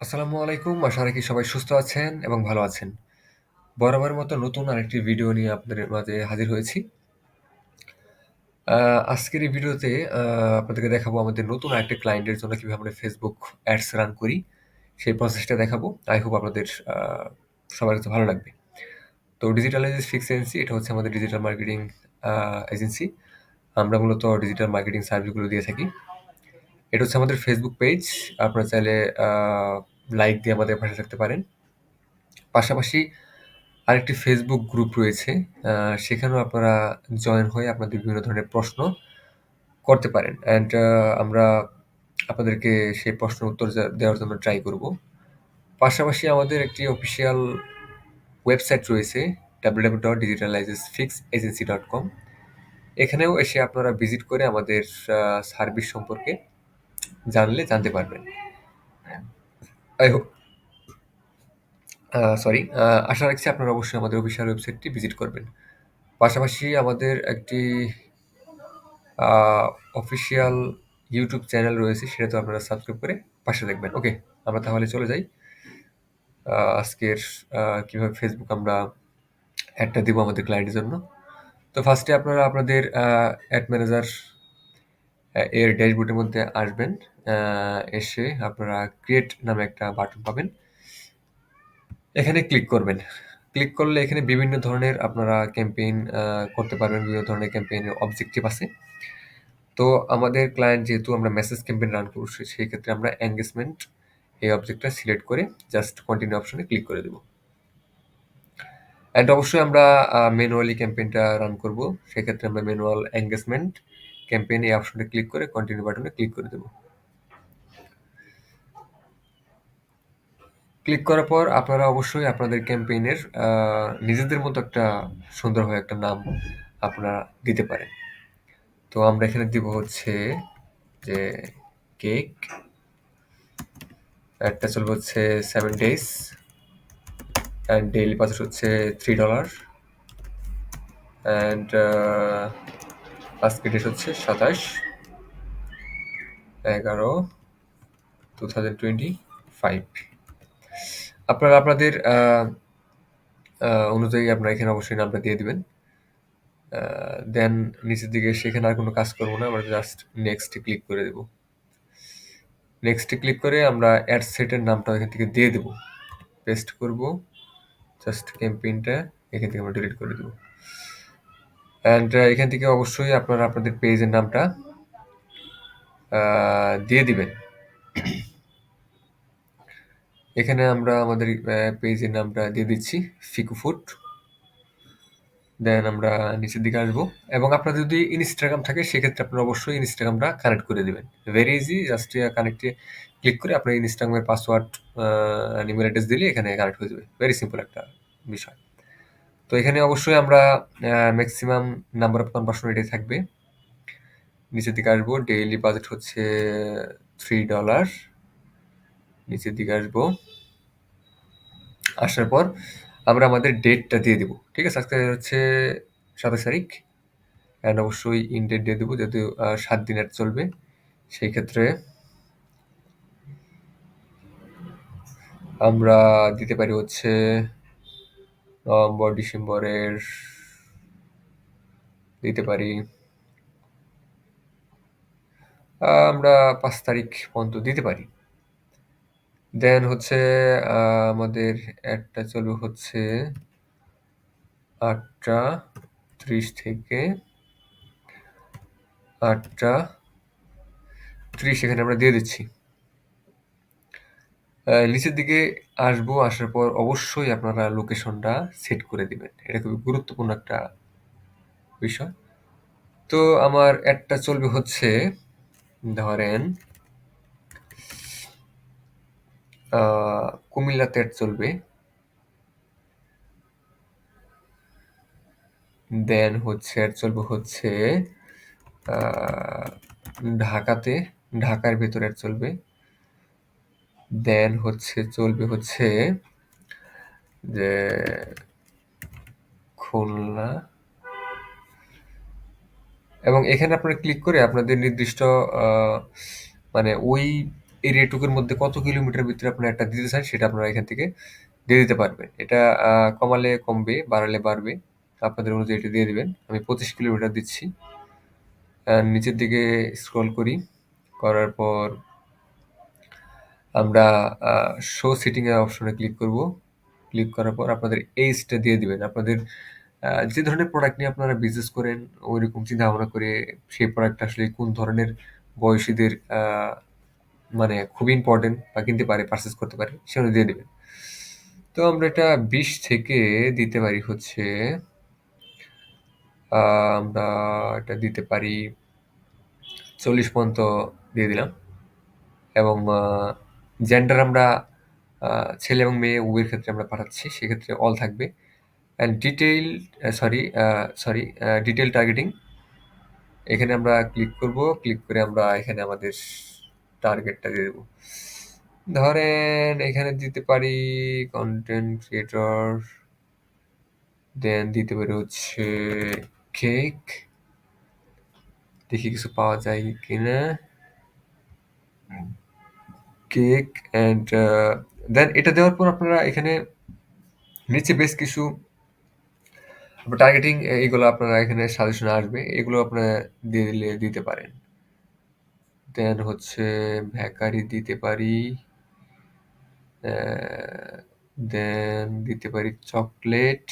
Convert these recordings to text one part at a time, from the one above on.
আসসালামু আলাইকুম। আশা রাখি সবাই সুস্থ আছেন এবং ভালো আছেন। বরাবরের মতো নতুন আরেকটি ভিডিও নিয়ে আপনাদের মাঝে হাজির হয়েছি। আজকের এই ভিডিওতে আপনাদেরকে দেখাবো আমাদের নতুন আরেকটা ক্লায়েন্টের জন্য কীভাবে আমরা ফেসবুক অ্যাডস রান করি, সেই প্রসেসটা দেখাবো। আই হোপ আপনাদের সবার কাছে ভালো লাগবে। তো ডিজিটালাইজেস ফিক্স এজেন্সি এটা হচ্ছে আমাদের ডিজিটাল মার্কেটিং এজেন্সি। আমরা মূলত ডিজিটাল মার্কেটিং সার্ভিসগুলো দিয়ে থাকি। এটা হচ্ছে আমাদের ফেসবুক পেজ। আপনারা চাইলে লাইক দিয়ে আমাদের পাশে থাকতে পারেন। পাশাপাশি আরেকটি ফেসবুক গ্রুপ রয়েছে। সেখানেও আপনারা জয়েন হয়ে আপনাদের বিভিন্ন ধরনের প্রশ্ন করতে পারেন। অ্যান্ড আমরা আপনাদেরকে সেই প্রশ্নের উত্তর দেওয়ার জন্য ট্রাই করব। পাশাপাশি আমাদের একটি অফিসিয়াল ওয়েবসাইট রয়েছে W W dot digitalises fix agency dot com এখানেও এসে আপনারা ভিজিট করে আমাদের সার্ভিস সম্পর্কে জানলে জানতে পারবেন। আই হোপ সরি আশা রাখছি আপনারা অবশ্যই আমাদের অফিসিয়াল ওয়েবসাইটটি ভিজিট করবেন। পাশাপাশি আমাদের একটি অফিসিয়াল ইউটিউব চ্যানেল রয়েছে সেটা তো আপনারা সাবস্ক্রাইব করে পাশে দেখবেন ওকে, আমরা তাহলে চলে যাই। আজকের কীভাবে Facebook আমরা অ্যাডটা দিব আমাদের ক্লায়েন্টের জন্য। তো ফার্স্টে আপনারা আপনাদের অ্যাড ম্যানেজার এর ড্যাশবোর্ডের মধ্যে আসবেন। এসে আপনারা ক্রিয়েট নামে একটা বাটন পাবেন। এখানে ক্লিক করবেন। ক্লিক করলে এখানে বিভিন্ন ধরনের আপনারা ক্যাম্পেইন করতে পারবেন। বিভিন্ন ধরনের ক্যাম্পেইনের অবজেক্টিভ আছে। তো আমাদের ক্লায়েন্ট যেহেতু আমরা মেসেজ ক্যাম্পেইন রান করছি, সেই ক্ষেত্রে আমরা এনগেজমেন্ট এই অবজেক্টটা সিলেক্ট করে জাস্ট কন্টিনিউ অপশনে ক্লিক করে দেব। অ্যান্ড অবশ্যই আমরা ম্যানুয়ালি ক্যাম্পেইনটা রান করব। সেক্ষেত্রে আমরা ম্যানুয়াল এনগেজমেন্ট ক্যাম্পেইন এই অপশনে ক্লিক করে কন্টিনিউ বাটনে ক্লিক করে দেব। ক্লিক করার পর আপনারা অবশ্যই আপনাদের ক্যাম্পেইনের নিজেদের মতো একটা সুন্দরভাবে একটা নাম আপনারা দিতে পারেন। তো আমরা এখানে দিব হচ্ছে যে কেক। একটা চলবে হচ্ছে 7 ডেইজ। অ্যান্ড ডেইলি বাজেট হচ্ছে থ্রি ডলার অ্যান্ড আজকে ডেট হচ্ছে ২৭/১১/২০২৫ আপনারা আপনাদের আ আ অনুযায়ী আপনারা এখানে অবশ্যই নামটা দিয়ে দিবেন। দেন নিচের দিকে সেখানে আর কোনো কাজ করব না। আমরা জাস্ট নেক্সট ক্লিক করে দেব। নেক্সট ক্লিক করে আমরা অ্যাড সেটের নামটা এখান থেকে দিয়ে দেব। পেস্ট করব। জাস্ট ক্যাম্পেইনটা এখান থেকে আমরা ডিলিট করে দেব। অ্যান্ড এখান থেকে অবশ্যই আপনারা আপনাদের পেজের নামটা দিয়ে দিবেন। এখানে আমরা আমাদের পেজের নামটা দিয়ে দিচ্ছি ফিকু ফুড। দেন আমরা নিচের দিকে আসব এবং আপনাদের যদি ইনস্টাগ্রাম থাকে, সেক্ষেত্রে আপনারা অবশ্যই ইনস্টাগ্রামটা কানেক্ট করে দিবেন। ভেরি ইজি জাস্ট কানেক্টে ক্লিক করে আপনার ইনস্টাগ্রামের পাসওয়ার্ড ইমেইল অ্যাড্রেস দিলে এখানে কানেক্ট হয়ে যাবে। ভেরি সিম্পল একটা বিষয়। তো এখানে অবশ্যই আমরা ম্যাক্সিমাম নাম্বার অফ কনভার্সন এটাই থাকবে। নিচের দিকে আসব। ডেইলি বাজেট হচ্ছে $3 নিচের দিকে আসব। আসার পর আমরা আমাদের ডেটটা দিয়ে দেবো, ঠিক আছে? আজকে হচ্ছে ২৭ তারিখ। অ্যান্ড অবশ্যই ইন ডেট দিয়ে দেবো যেহেতু সাত ৭ দিন চলবে। সেই ক্ষেত্রে আমরা দিতে পারি হচ্ছে নভেম্বর, ডিসেম্বরের দিতে পারি আমরা পাঁচ তারিখ পর্যন্ত দিতে পারি। দেন হচ্ছে আমাদের একটা চলবে হচ্ছে ৮টা ৩০ থেকে ৮টা ৩০ এখানে আমরা দিয়ে দিচ্ছি। আ নিচের দিকে আসব, আসার পর অবশ্যই আপনারা লোকেশনটা সেট করে দিবেন। এটা খুবই গুরুত্বপূর্ণ একটা বিষয়। তো আমার অ্যাডটা চলবে হচ্ছে ধরেন আ কুমিল্লাতে চলবে। দেন হচ্ছে অ্যাড চলবে হচ্ছে ঢাকাতে, ঢাকার ভেতরে চলবে। দেন হচ্ছে, চলবে হচ্ছে যে খুলনা। এবং এখানে আপনারা ক্লিক করে আপনাদের নির্দিষ্ট মানে ওই এরিয়াটুকুর মধ্যে কত কিলোমিটার ভিতরে আপনারা একটা দিতে চান সেটা আপনারা এখান থেকে দিয়ে দিতে পারবেন। এটা কমালে কমবে, বাড়ালে বাড়বে। আপনাদের অনুযায়ী এটা দিয়ে দেবেন। আমি পঁচিশ কিলোমিটার দিচ্ছি। নিচের দিকে স্ক্রল করি। করার পর আমরা শো সিটিং এর অপশনে ক্লিক করব। ক্লিক করার পর আপনাদের এইজটা দিয়ে দিবেন। আপনাদের যে ধরনের প্রোডাক্ট নিয়ে আপনারা বিজনেস করেন, ওইরকম চিন্তা ভাবনা করে সেই প্রোডাক্ট আসলে কোন ধরনের বয়সীদের মানে খুবই ইম্পর্টেন্ট বা কিনতে পারে পারচেস করতে পারে সেগুলো দিয়ে দেবেন। তো আমরা এটা বিশ থেকে দিতে পারি হচ্ছে আমরা এটা দিতে পারি চল্লিশ পর্যন্ত দিয়ে দিলাম। এবং জেন্ডার আমরা ছেলে এবং মেয়ে উভয়ের ক্ষেত্রে আমরা পাঠাচ্ছি, সেক্ষেত্রে অল থাকবে। And detail sorry sorry detail targeting এখানে আমরা ক্লিক করব ক্লিক করে আমরা এখানে আমাদের টার্গেটটা দিয়ে দেবো। ধরেন এখানে দিতে পারি কন্টেন্ট ক্রিয়েটর দেন দিতে পারি হচ্ছে কেক দেখি কিছু পাওয়া যায় কিনা। কেক অ্যান্ড দেন এটা দেওয়ার পর আপনারা এখানে নিচে বেশ কিছু টার্গেটিং এইগুলো আপনারা এখানে সাজেশন আসবে, এগুলো আপনারা দিয়ে দিলে, দিতে পারেন। দেন হচ্ছে ভ্যাকারি দিতে পারি দেন দিতে পারি চকলেট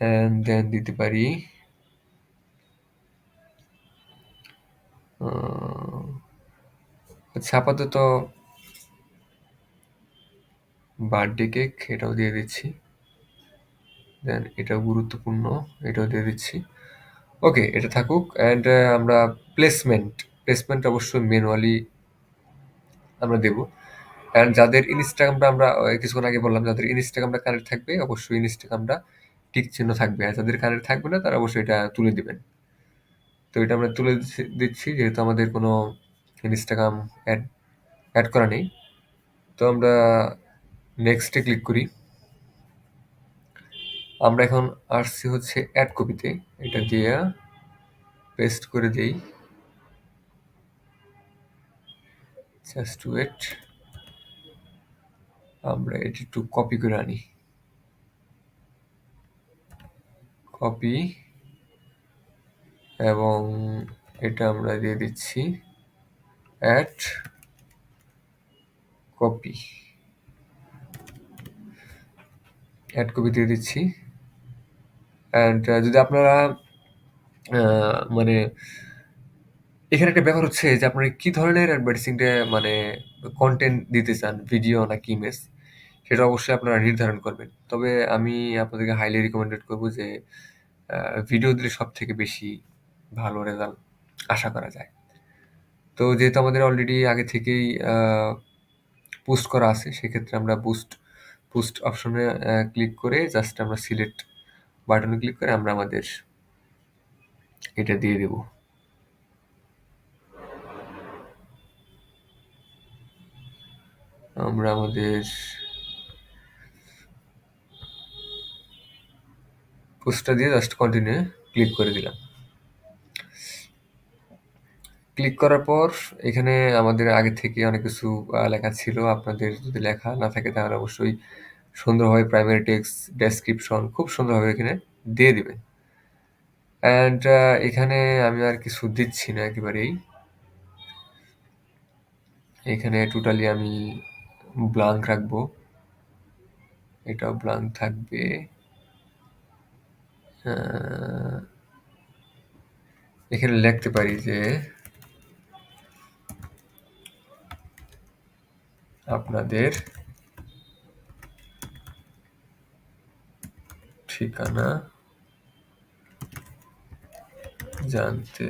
অ্যান্ড দেন দিতে পারি আচ্ছা আপাতত বার্থডে কেক এটাও দিয়ে দিচ্ছি। দেন এটাও গুরুত্বপূর্ণ, এটাও দিয়ে দিচ্ছি। ওকে এটা থাকুক অ্যান্ড আমরা প্লেসমেন্ট প্লেসমেন্ট অবশ্যই ম্যানুয়ালি আমরা দেবো। অ্যান্ড যাদের ইনস্টাগ্রামটা আমরা কিছুক্ষণ আগে বললাম, যাদের ইনস্টাগ্রামটা কানেক্ট থাকবে, অবশ্যই ইনস্টাগ্রামটা টিক চিহ্ন থাকবে। আর যাদের কানেক্ট থাকবে না, তারা অবশ্যই এটা তুলে দিবেন। তো এটা আমরা তুলে দিচ্ছি, যেহেতু আমাদের কোনো ইনস্টাগ্রাম অ্যাড অ্যাড করা নেই। তো আমরা নেক্সটে ক্লিক করি। আমরা এখন আসছি হচ্ছে অ্যাড কপিতে এটা দিয়ে পেস্ট করে দেই। জাস্ট ওয়েট আমরা এটি একটু কপি করে আনি। কপি এবং এটা আমরা দিয়ে দিচ্ছি। Ad copy. অ্যাড কপি দিয়ে দিচ্ছি। অ্যান্ড যদি আপনারা মানে এখানে একটা ব্যাপার হচ্ছে যে আপনারা কি ধরনের অ্যাডভার্টাইজিংটা মানে কন্টেন্ট দিতে চান ভিডিও নাকি ইমেজ সেটা অবশ্যই আপনারা নির্ধারণ করবেন। তবে আমি আপনাদেরকে হাইলি রিকমেন্ডেড করব যে ভিডিও দিলে সব থেকে বেশি ভালো রেজাল্ট আশা করা যায়। তো যেহেতু আমাদের অলরেডি আগে থেকেই পোস্ট করা আছে, সেক্ষেত্রে আমরা বুস্ট পোস্ট অপশনে ক্লিক করে জাস্ট আমরা সিলেক্ট বাটনে ক্লিক করে আমরা আমাদের এটা দিয়ে দেব। আমরা আমাদের পোস্টটা দিয়ে জাস্ট কন্টিনিউ ক্লিক করে দিলাম। ক্লিক করার পর, এখানে আমাদের আগে থেকে অনেক কিছু লেখা ছিল। আপনাদের যদি লেখা না থাকে, তাহলে অবশ্যই সুন্দরভাবে প্রাইমারি টেক্সট ডেসক্রিপশন খুব সুন্দরভাবে এখানে দিয়ে দিবেন। অ্যান্ড এখানে আমি আর কিছু দিচ্ছি না একেবারেই। এখানে টোটালি আমি ব্লাঙ্ক রাখব। এটাও ব্লাঙ্ক থাকবে। এখানে লিখতে পারি যে আপনাদের ঠিকানা জানতে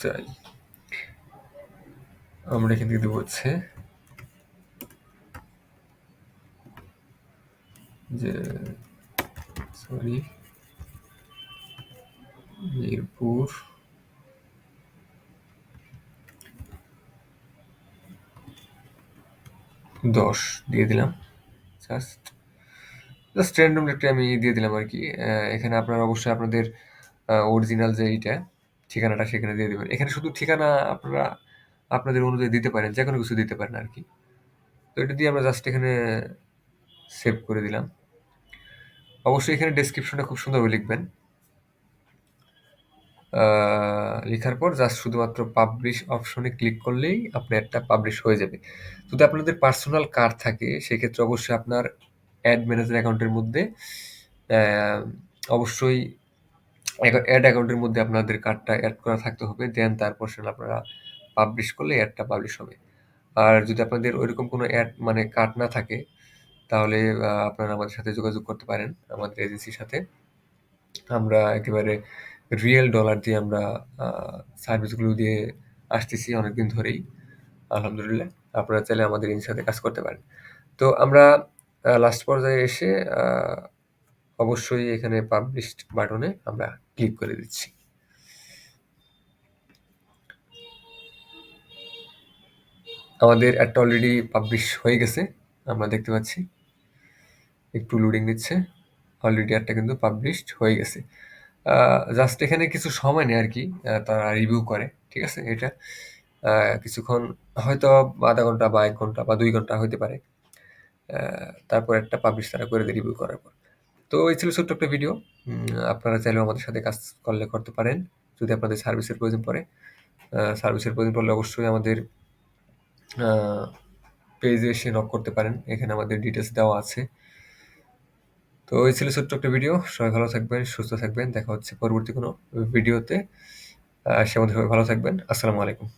চাই। আমরা এখান থেকে দেবো হচ্ছে যে সরি মিরপুর দশ দিয়ে দিলাম জাস্ট জাস্ট র্যান্ডমলি একটা আমি দিয়ে দিলাম আরকি। অ্যা এখানে আপনারা অবশ্যই আপনাদের অরিজিনাল যে এইটা, ঠিকানাটা সেখানে দিয়ে দিবেন। এখানে শুধু ঠিকানা আপনারা আপনাদের অনুযায়ী দিতে পারেন। যেকোনো কিছু দিতে পারেন আরকি। তো এটা দিয়ে আমরা জাস্ট এখানে সেভ করে দিলাম। অবশ্যই এখানে ডেসক্রিপশনটা খুব সুন্দরভাবে লিখবেন। লিখার পর জাস্ট শুধুমাত্র পাবলিশ অপশনে ক্লিক করলেই আপনার অ্যাডটা পাবলিশ হয়ে যাবে। যদি আপনাদের পার্সোনাল কার থাকে সেক্ষেত্রে অবশ্যই আপনার অ্যাড ম্যানেজার অ্যাকাউন্টের মধ্যে অবশ্যই অ্যাড অ্যাকাউন্টের মধ্যে আপনাদের কার্ডটা অ্যাড করা থাকতে হবে। দেন তারপর সেটা আপনারা পাবলিশ করলে অ্যাডটা পাবলিশ হবে। আর যদি আপনাদের ঐরকম কোনো অ্যাড মানে কার্ড না থাকে তাহলে আপনারা আমাদের সাথে যোগাযোগ করতে পারেন, আমাদের এজেন্সির সাথে। আমরা একেবারে রিয়েল ডলার দিয়ে আমরা সার্ভিসগুলো দিয়ে আসতেছি অনেকদিন ধরেই। আলহামদুলিল্লাহ। আপনারা চাইলে আমাদের এজেন্সির সাথে কাজ করতে পারেন। তো আমরা লাস্ট পর্যায়ে এসে অবশ্যই এখানে পাবলিশড বাটনে আমরা ক্লিক করে দিচ্ছি। আমাদের অ্যাডটা অলরেডি পাবলিশ হয়ে গেছে। আমরা দেখতে পাচ্ছি। একটু লোডিং নিচ্ছে। অলরেডি অ্যাডটা কিন্তু পাবলিশড হয়ে গেছে। জাস্ট এখানে কিছু সময় নেয় আরকি। আ তারা রিভিউ করে। ঠিক আছে? এটা কিছুক্ষণ হয়তো আধা ঘণ্টা বা এক ঘণ্টা বা দুই ঘণ্টা হইতে পারে। তারপর একটা পাবলিশ তারা করে দেয় রিভিউ করার পর। তো এই ছিল ছোট্ট একটা ভিডিও। আপনারা চাইলেও আমাদের সাথে কাজ করলে করতে পারেন। যদি আপনাদের সার্ভিসের প্রয়োজন পড়ে। সার্ভিসের প্রয়োজন পড়লে অবশ্যই আমাদের পেজে এসে নক করতে পারেন। এখানে আমাদের ডিটেলস দেওয়া আছে। তো এই ছিল ছোট্ট একটা ভিডিও। সবাই ভালো থাকবেন, সুস্থ থাকবেন। দেখা হচ্ছে পরবর্তী কোনো ভিডিওতে। সে আমাদের সবাই ভালো থাকবেন। আসসালামু আলাইকুম।